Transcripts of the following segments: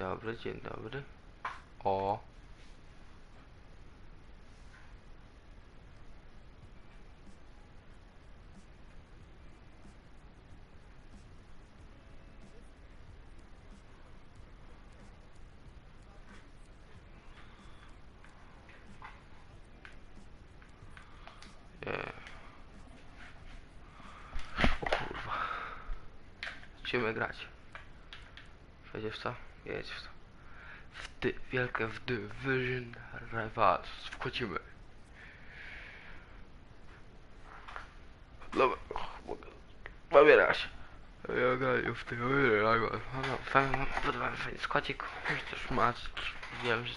dobry, dzień dobry. O. O kurwa. Chcemy grać. W co? Jedź w co? W ty, wielkie w Division Rivals. Wchodzimy. Dobra, mogę. Pobierać. Ja graję w Division Rivals. No, fajny, fajny, fajny składzik. Już też ma. Wiem, że...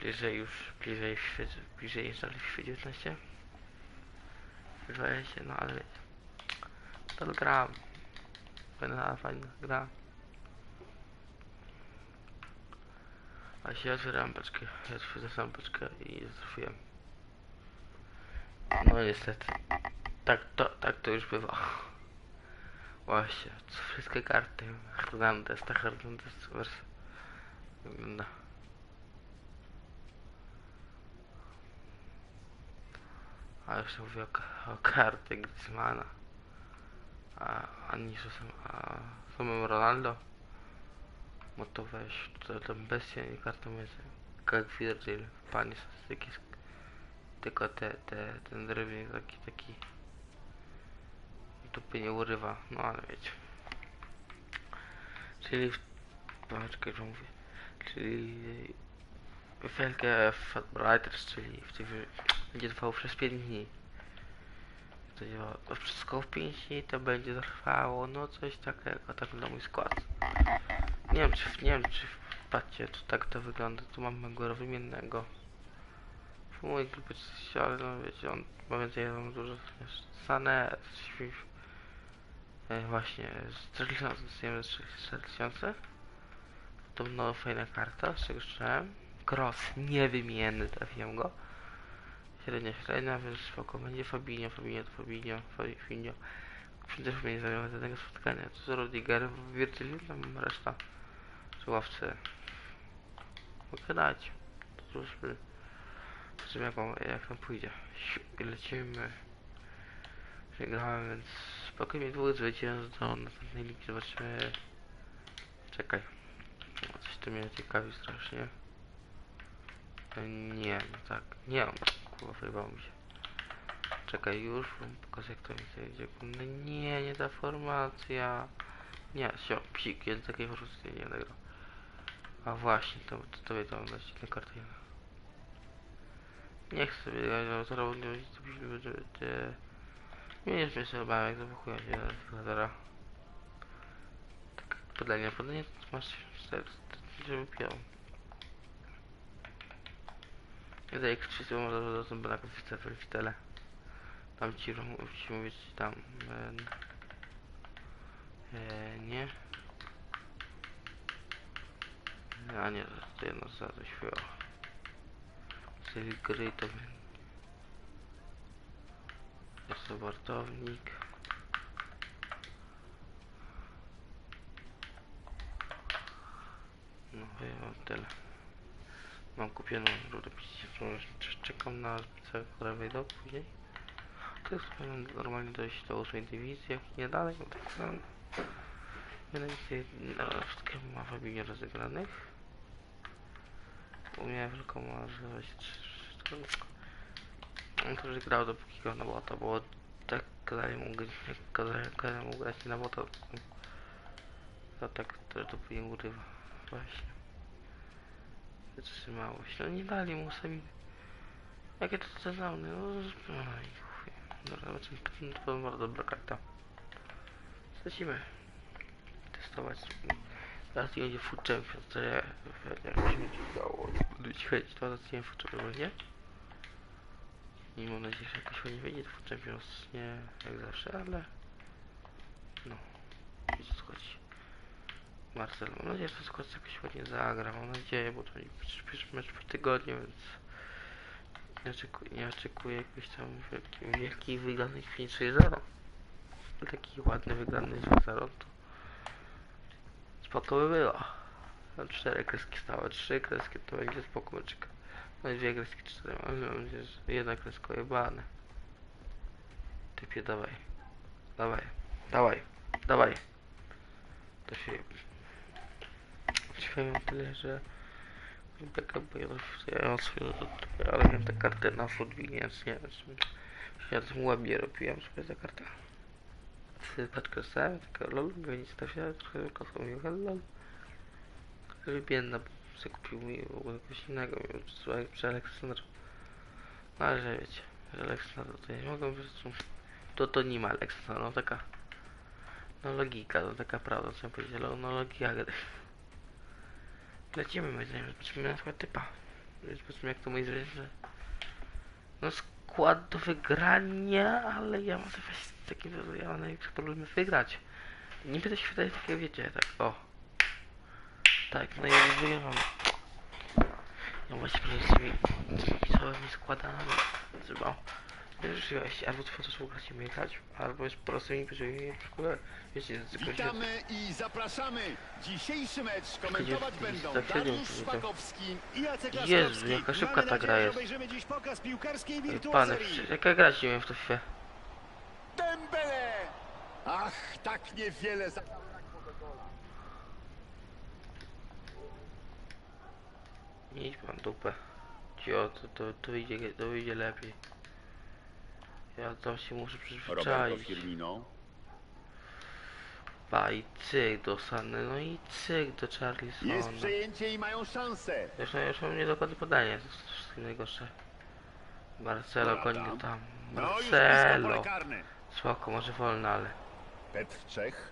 Bliżej już, bliżej świecie, bliżej jest dalej w świecie 19. 20, no ale. To gra. Fajna, fajna gra. A się otwieram beczkę, ja otwieram beczkę i trafiłem. No niestety. Tak to, tak to już bywa. Właśnie, wszystkie karty Hernandez, ta Hernandez wersja wygląda. A jeszcze mówię o, o karty Griezmana. A, a niż o sam, a samym Ronaldo. No to weź, to tam bestia i jest jak Virgil, panie statystyki. Tylko te, te, ten drewniak taki, taki dupy nie urywa, no ale wiecie. Czyli, w, poczekaj, że mówię, czyli wielkie Fatbriders, czyli w tych, będzie trwało przez 5 dni. To, to wszystko w 5 dni to będzie trwało, no coś takiego, tak na mój skład. Nie wiem czy, nie wiem czy, patrzcie, to tak to wygląda, tu mamy go wymiennego. W mojej grupie coś, ale no wiecie, on ma więcej, mam dużo, Sane, e, właśnie, z 4000, dostajemy 4000. To no fajna karta, z czego słyszałem. Cross, niewymienny, trafiłem go. Średnia, średnia, więc spoko, będzie Fabinho, Fabinho, Fabinho, Fabi- Fabinho. Też mnie zajmować do tego spotkania. To co Rudiger, Virgil, tam reszta. Ławce. Już by... Zobaczymy jak, on- jak tam pójdzie. I lecimy. Przegrałem, więc spokojnie dwóch zwycięstw do następnej ligi. Zobaczymy. Czekaj. Coś tu mnie ciekawi strasznie. Nie, no tak. Nie, kurwa, wyrywało mi się. Czekaj, już pokażę jak to mi idzie. No nie, nie ta formacja. Nie, sio, psik, ja takiej formacji nie nagrał. A właśnie, to, to tobie to mam dać tę kartę. Nie chcę sobie, zaraz mnie sobie obawiam, jak zapakuję się na składera. Tak, podanie, podanie, masz cztery, żeby piał. Nie daję krzyczy, bo może do tym na konfice w tele. Tam ci, ci mówić tam. E, e, nie. A nie, to jedno za to śpiewa. Czyli gry to. Jest to wartownik. No chyba mam tyle. Mam kupioną rudę Czekam na pizzę, która wejdą później. To jest normalnie dojść do 8 dywizji, jak nie dalej, bo tak samo. Mianowicie na wszystkie ma Fabinho rozegranych. Mnie tylko ma 23 On też grał dopóki grał na bota, bo tak kazali mu, grać na bota. To tak to dopóki nie urywa. Właśnie. Wytrzymałość. No nie dali mu sami. Jakie to cezalne, no. z- Oj, chuj. Dobra, zobaczymy. To była dobra karta. Lecimy. Testować. Teraz będzie Food Champions, to ja, ja mi się będzie udało. Będę ci chęć, to nie Food Champions, nie? I mam nadzieję, że jakoś nie wyjdzie Food Champions, nie jak zawsze, ale... No. Wiecie co chodzi. Marcel, mam nadzieję, że skład jakoś ładnie zagra, mam nadzieję, bo to mi pierwszy mecz w tygodniu, więc... Nie oczekuję, nie oczekuję jakichś tam wielkich, wielkich wygranych 5-6-0. Taki ładny wygrany 2-0 to spoko by było. No, cztery kreski stałe, trzy kreski to będzie spoko. No dwie kreski, cztery. Mam nadzieję, że jedna kreska jebane. Typie, dawaj. Dawaj. Dawaj. Dawaj. To się... Powiem tyle, że... Taka była ale miałem tę kartę na food, więc nie wiem. Ja to ładnie robiłem sobie tę kartę. Paczkę stałem, taka lol, mówię nic to się, trochę kosą mi lol. Biedna, sobie kupił mi coś innego, przy- Aleksandrze. No ale że wiecie, że Aleksandra to nie mogą, prostu to to nie ma Aleksandra, no taka no logika, no taka prawda, co ja powiedziałem, no logika gry. Lecimy, będziemy, zobaczymy na przykład typa. Zobaczymy jak to mój zwierzę. No skład do wygrania, ale ja mam coś takim, ja mam największy problem wygrać. Niby to się wydaje takie, wiecie, tak, o. Tak, no i wygrywam. Ja właśnie tymi, tymi całymi składami. Trzeba. Rzeczywiście, albo to też grać albo jest po prostu mi będzie w szkole, wiecie, z się... Witamy i zapraszamy. Dzisiejszy mecz komentować będą chwilę Dariusz to- Szpakowski i Jacek Jezu, Laskowski. jaka szybka ta gra jest. Pany, jaka gra ci w to FIFA? Dembele! Ach, tak niewiele za... idź pan dupę. Cio, to, to, to, idzie, to idzie lepiej. Ja tam się muszę Roberto przyzwyczaić. Firmino. Pa i cyk do Sany, no i cyk do Jest Charlisona. przejęcie i mają szansę. Zresztą już mam niedokładne podanie, to jest wszystko najgorsze. Marcelo Morata. goni go tam. No już blisko Marcelo! pole karne. Spoko, może wolno, ale Petr Czech.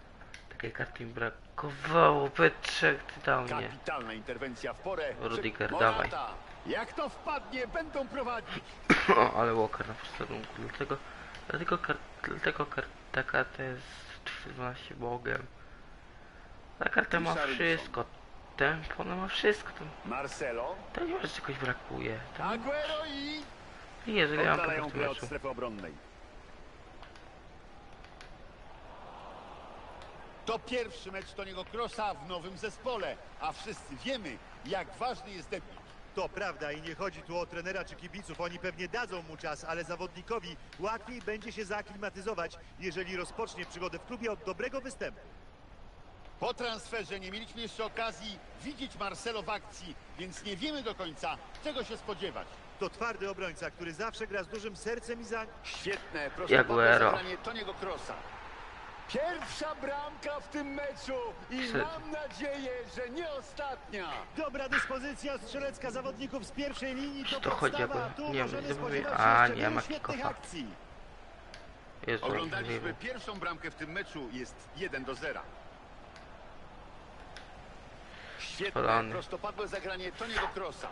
Takiej karty mi brakowało. Petrzek, ty dał mnie. Kapitalna interwencja w porę. Rudiger, dawaj. Jak to wpadnie, będą prowadzić. O, ale Walker na posterunku, dlatego, dlatego, kar, dlatego kar, ta karta jest 14 bogiem. Ta karta ma wszystko, tempo, ona ma wszystko, to, Marcelo. to nie ma, czegoś brakuje. To, Aguero i... jeżeli ja mam po meczu. To pierwszy mecz Toniego Krosa w nowym zespole, a wszyscy wiemy, jak ważny jest debiut. To prawda i nie chodzi tu o trenera czy kibiców, oni pewnie dadzą mu czas, ale zawodnikowi łatwiej będzie się zaaklimatyzować, jeżeli rozpocznie przygodę w klubie od dobrego występu. Po transferze nie mieliśmy jeszcze okazji widzieć Marcelo w akcji, więc nie wiemy do końca, czego się spodziewać. To twardy obrońca, który zawsze gra z dużym sercem i za... Świetne, proszę zagranie Toniego Krosa. Pierwsza bramka w tym meczu i mam nadzieję, że nie ostatnia. Dobra dyspozycja strzelecka zawodników z pierwszej linii to To chodzi podstawa. jakby- Tu nie, możemy mówię- spodziewać się a, jeszcze nie, wielu ma świetnych akcji. Jezu, Oglądaliśmy pierwszą bramkę w tym meczu, jest 1 do 0. Świetne, Spalony. prostopadłe zagranie Toniego Krosa.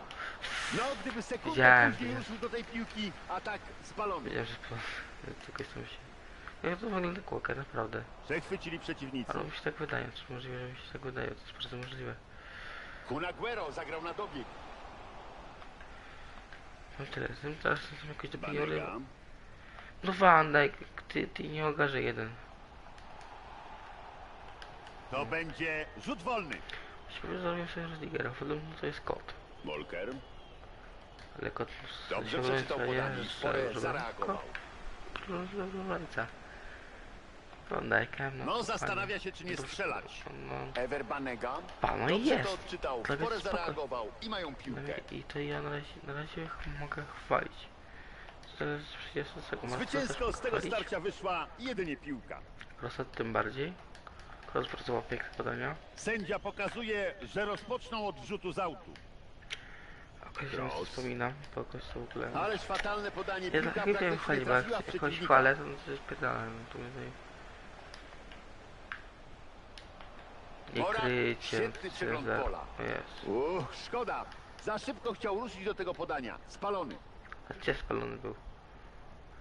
No, gdyby sekundę Widziałem, później wiem. ruszył do tej piłki, a tak spalony. wiedziałem, że po, tam się... Jak to wygląda kłokę, naprawdę. Przechwycili przeciwnicy. Ale mi się tak wydaje, czy możliwe, że mi się tak wydaje, to jest bardzo możliwe. Kun Aguero zagrał na dobieg. Mam tyle, z tym teraz są. Banega. No Van Dijk, ty, ty nie ogarze jeden. To będzie rzut wolny. Właściwie zrobiłem sobie Rudigera, podobno to jest kot. Molker. Ale kot Dobrze przeczytał podanie. ja, że- zareagował. Kot, obrońca. Dijkiem, no. No, zastanawia się, czy nie No, strzelać. No, Ever Banega. Pan, no i Dobrze jest. to odczytał, w porę zareagował i mają No piłkę. i- I to ja na razie, na razie mogę chwalić. Teraz Zwycięsko z tego starcia wyszła jedynie piłka. Krosa tym bardziej. Kros pracował piękne podania. Sędzia pokazuje, że rozpoczną od rzutu z autu. Jakoś Cross. raz wspominam, to jakoś to w ogóle... Ależ fatalne podanie, Ja piłka tak nie wiem praktycznie chwalić, bo jak trafiła w jakoś przeciwnika. chwalę, to to jest pytane. No to tutaj... Nie Morak, krycie, świetny przegląd Cezar. jest. Uch, szkoda. Za szybko chciał ruszyć do tego podania. Spalony. A gdzie spalony był?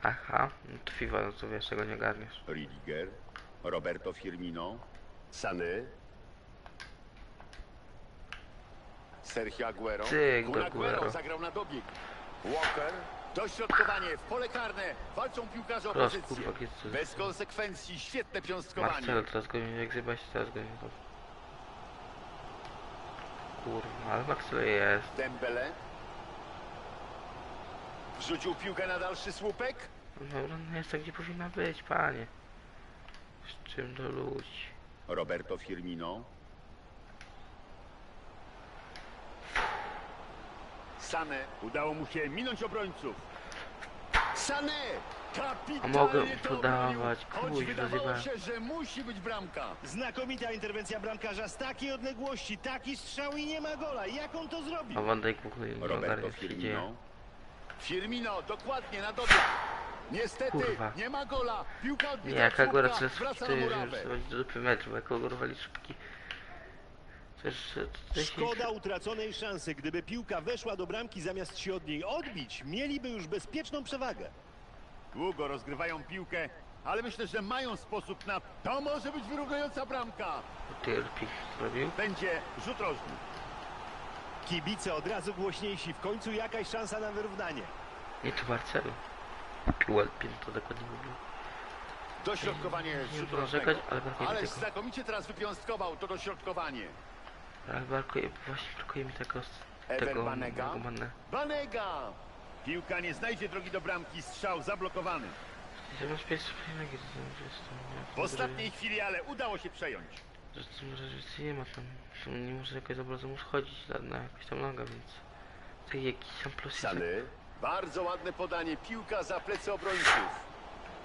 Aha, no to FIFA, no to wiesz, czego nie garniesz. Ridiger, Roberto Firmino, Sané, Sergio Aguero. Cyk, Kun Aguero zagrał na dobieg. Walker, dośrodkowanie w pole karne. Walczą piłkarze Cross, opozycji. kurwa, Bez konsekwencji, świetne piąstkowanie. Marcel teraz go nie jak zjebać, teraz go nie to. Kurwa, ale Maxwell jest. Dembele. Wrzucił piłkę na dalszy słupek. Dobra, no jest tak, gdzie powinna być, panie. Z czym do ludzi? Roberto Firmino. Sane. Udało mu się minąć obrońców. Sane! A mogę to podawać, Choć kuźwa, wydawało zjebałem. się, że musi być bramka. Znakomita interwencja bramkarza z takiej odległości, taki strzał i nie ma gola. Jak on to zrobił? A Van Dijk w ogóle nie Roberto ogarnia, co się dzieje. Firmino. Firmino, dokładnie na dobieg. Niestety, Kurwa. nie ma gola. Piłka Nie, odbita góra słupka, teraz wraca to na murawę. to do dupy meczu, bo jako urwali szybki. Coś, coś Szkoda utraconej szansy. Gdyby piłka weszła do bramki zamiast się od niej odbić, mieliby już bezpieczną przewagę. Długo rozgrywają piłkę, ale myślę, że mają sposób na... To może być wyrównująca bramka. Tyrpich zrobił. Będzie rzut rożny. Kibice od razu głośniejsi. W końcu jakaś szansa na wyrównanie. Nie to Marcelu. Ładnie to dokładnie mówił. Dośrodkowanie z Nie rzutu rożnego. narzekać, ale brakuje mi Ależ tego. znakomicie teraz wypiąstkował to dośrodkowanie. Ale brakuje, właśnie brakuje mi tego, Ever tego, Banega? Banega! Piłka nie znajdzie drogi do bramki, strzał zablokowany. W ostatniej chwili, ale udało się przejąć. To może że nie ma tam. Nie może jakoś za bardzo mu schodzić na, jakąś tam nogę, więc. To jakiś tam plus jest. Sany. Bardzo ładne podanie, piłka za plecy obrońców.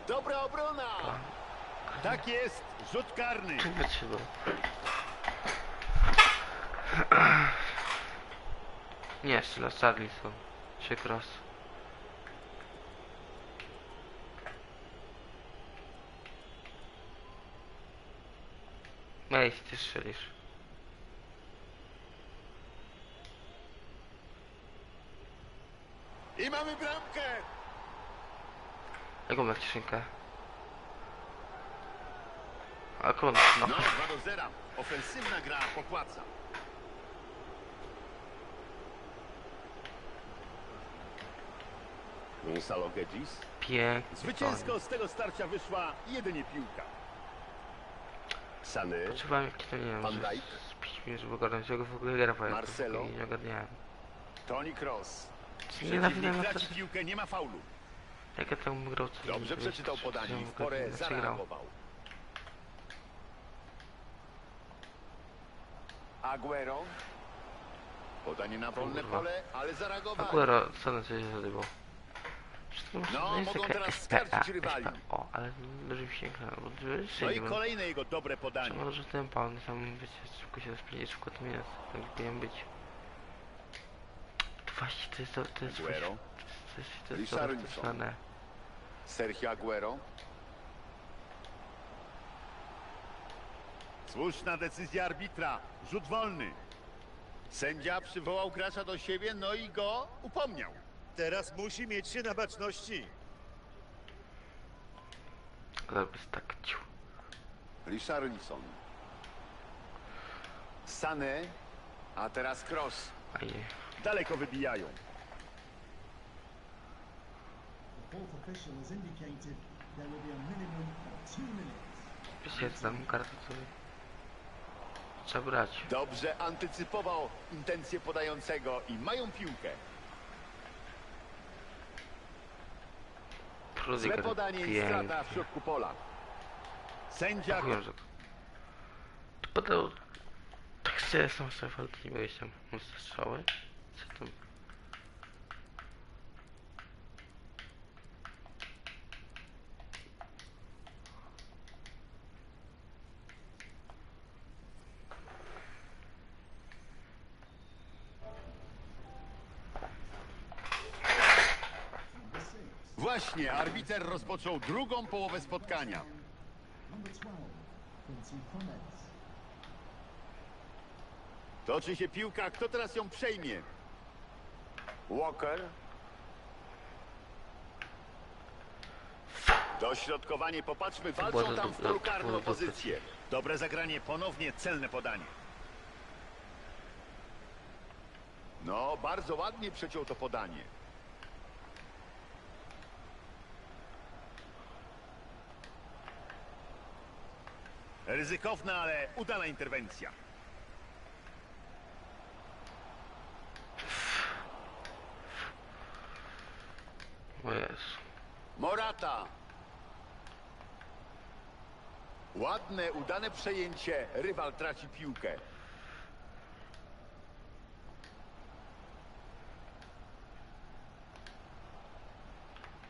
Dobra obrona! Tak jest, rzut karny. Wytrzymał. Nie, jeszcze na Charlie są. Trzy Ej, ty strzelisz. I mamy bramkę! Jaką masz cieszynkę? A kogo no. No, 2 do 0. Ofensywna gra popłaca. Gedis. Pięknie. Zwycięsko z tego starcia wyszła jedynie piłka. Sany. Potrzebowałem jakiś tam, nie wiem, Van Dijk. z 5 minut, żeby ogarnąć, czego w ogóle gra, Marcelo. to nie ogarniałem. Toni Kroos. Nie nawijam Przeciwnik na to, traci piłkę, nie ma faulu. jak ja tam grał, co Dobrze przeczytał podanie i w porę grał. zareagował. Aguero. Podanie na wolne Kurwa. pole, ale zareagował. Aguero, co na ciebie zadywał? No, mogą teraz skarcić rywali. O, ale dużo mi się gra, bo No i kolejne jego dobre podanie. Trzeba że tempa, on tam, wiecie, szybko się rozpędzi, szybko to minut, tak powinien być. Właśnie, to jest to, to jest to jest, to jest to rozpoczynane. Sergio Aguero. Słuszna decyzja arbitra. Rzut wolny. Sędzia przywołał gracza do siebie, no i go upomniał. Teraz musi mieć się na baczności. Bez tak, ciu. Richarlison. Sane. A teraz Cross. Daleko wybijają. Znam kartę, to trzeba brać. Dobrze antycypował intencje podającego i mają piłkę. Środku pola. Sędzia Chujem, że... To podał... Tak się jest tam strefę, ale to nie byłeś tam. Mocne strzały. Co tam? Właśnie, arbiter rozpoczął drugą połowę spotkania. Number 12, Quincy Promes. Toczy się piłka, kto teraz ją przejmie? Walker. Dośrodkowanie, popatrzmy, było walczą tam w polu o do- pozycję. Dobre zagranie, ponownie celne podanie. No, bardzo ładnie przeciął to podanie. Ryzykowna, ale udana interwencja. Morata! Ładne, udane przejęcie. Rywal traci piłkę.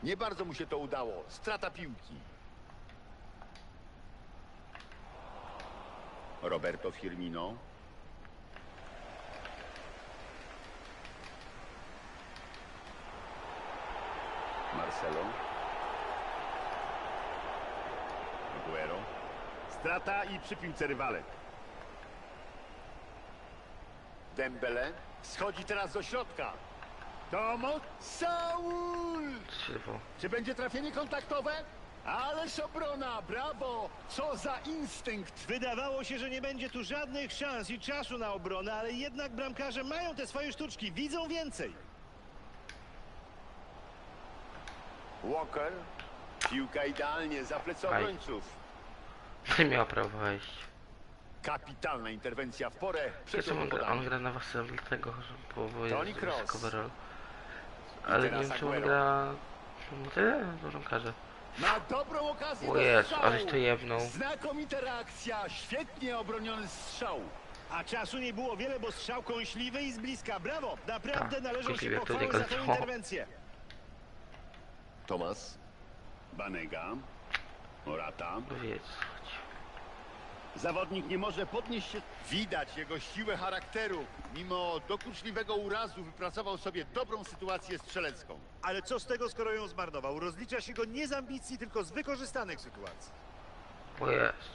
Nie bardzo mu się to udało. Strata piłki. Roberto Firmino. Marcelo. Aguero. Strata i przy piłce rywalek. Dembele. Schodzi teraz do środka. Tomo. Saul! Czy będzie trafienie kontaktowe? Ależ obrona, brawo! Co za instynkt! Wydawało się, że nie będzie tu żadnych szans i czasu na obronę, ale jednak bramkarze mają te swoje sztuczki, widzą więcej. Walker. Piłka idealnie za plecy Aj. obrońców. Nie miał prawa wejść. Kapitalna interwencja w porę. Przeciął on, gra, on gra na Wasem dlatego, że bo Toni Kroos. Ale nie teraz wiem czy on Aguero. gra... No tyle, dużo każe. Ma dobrą okazję O do Jezu, strzału. aleś to jebnął. Znakomita reakcja, świetnie obroniony strzał. A czasu nie było wiele, bo strzał kąśliwy i z bliska. Brawo! Naprawdę Tak, należą się kąśliwy, jak to pochwały za tę interwencję. Tomas. Banega. Morata. Wiec, chodź. Zawodnik nie może podnieść się. Widać jego siłę charakteru. Mimo dokuczliwego urazu wypracował sobie dobrą sytuację strzelecką. Ale co z tego, skoro ją zmarnował? Rozlicza się go nie z ambicji, tylko z wykorzystanych sytuacji. O jest.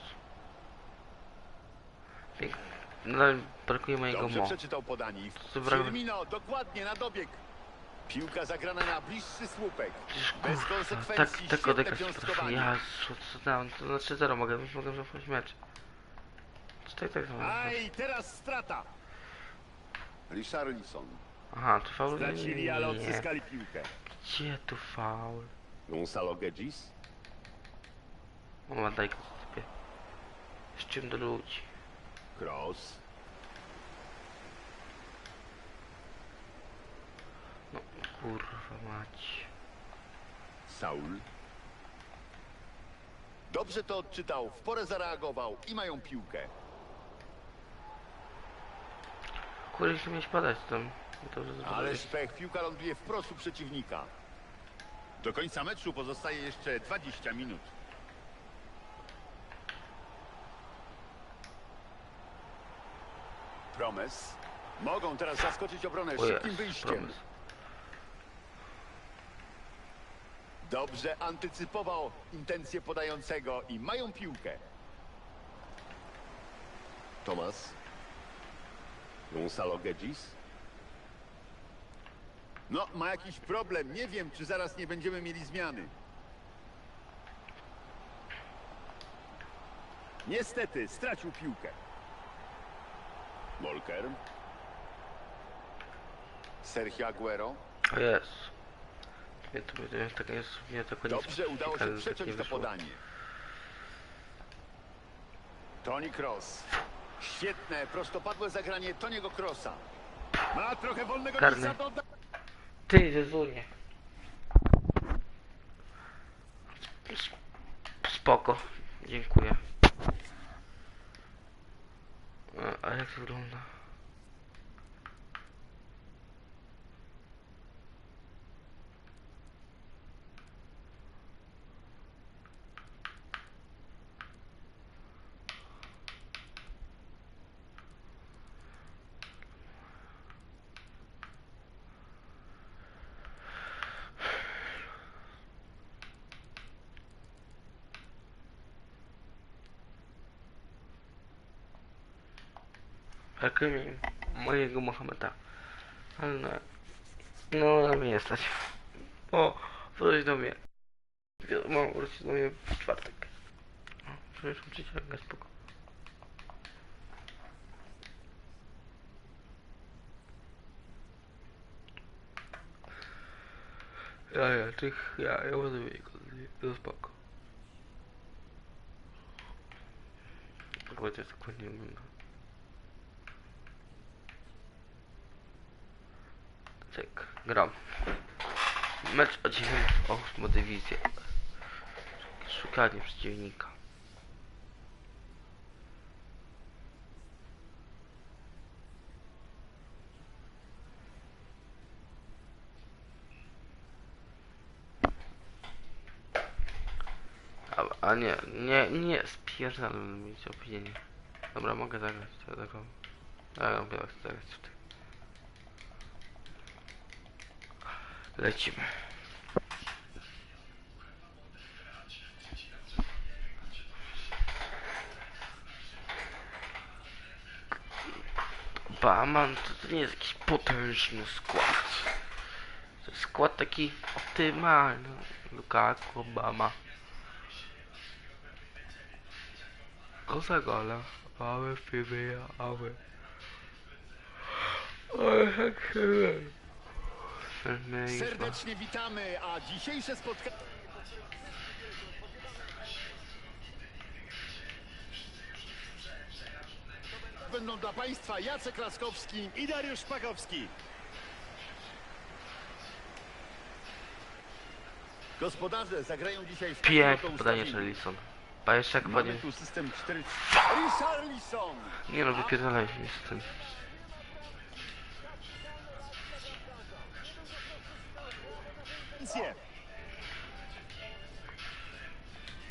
Nadal brakuje mojego Dobrze mo. przeczytał podanie. Co. Firmino dokładnie na dobieg. Piłka zagrana na bliższy słupek. Bez konsekwencji, tak, tak świetne odegrać potrafię. piąstkowanie. Jezu, co tam, to na 3-0 mogę, już mogę zacząć mecz. Czy tak samo? Aj, teraz strata. Richarlison. Aha, tu faul? Stracili, ale Nie. odzyskali piłkę. Gdzie tu faul? Gonzalo Gedgis. Mama daj go typie. Z czym do ludzi? Cross. No kurwa mać. Saul. Dobrze to odczytał, w porę zareagował i mają piłkę. Jeśli miałeś padać tam. Ale szpech, piłka ląduje wprost u przeciwnika. Do końca meczu pozostaje jeszcze 20 minut. Promes. Mogą teraz zaskoczyć obronę O szybkim jest, wyjściem. promes. Dobrze antycypował intencje podającego i mają piłkę. Tomas. Gonzalo Gedgis. No, ma jakiś problem. Nie wiem, czy zaraz nie będziemy mieli zmiany. Niestety, stracił piłkę. Volker. Sergio Aguero. O jest. Nie, to będzie tak jest, nie tak nie Dobrze udało się przeciąć nie to podanie. Toni Kroos. Świetne, prostopadłe zagranie Toniego Krosa. Ma trochę wolnego Karny. miejsca do... Ty, Zezunie. Spoko. Dziękuję. A, a jak to wygląda? Mi mojego Mohameda. Ale no, no na mnie nie stać. O, wróć do mnie. Mam wrócić do mnie w czwartek. O, przecież przyciąga spoko. Ja, ja, tych, ja, ja rozumiem to spoko. Bo to jest dokładnie wygląda. Cyk, gram. Mecz o 9, o 8 dywizję. Szukanie przeciwnika. A, nie, nie, nie, spierdolę mi opinię. Dobra, mogę zagrać, to zagram. Zagram, biorę, chcę zagrać tutaj. Lecimy. Baman to, to nie jest jakiś potężny skład. To jest skład taki optymalny. Lukaku, Obama. Cosa gola. Mamy filmy, mamy. Ale tak się Serdecznie witamy, a dzisiejsze spotkanie... Będą dla Państwa Jacek Laskowski I Dariusz Szpakowski. Gospodarze zagrają dzisiaj w Piękne podanie. Charlison. Jeszcze jak Mamy tu system 4... Richarlison! Nie no, wypierdalaj się z tym. 一线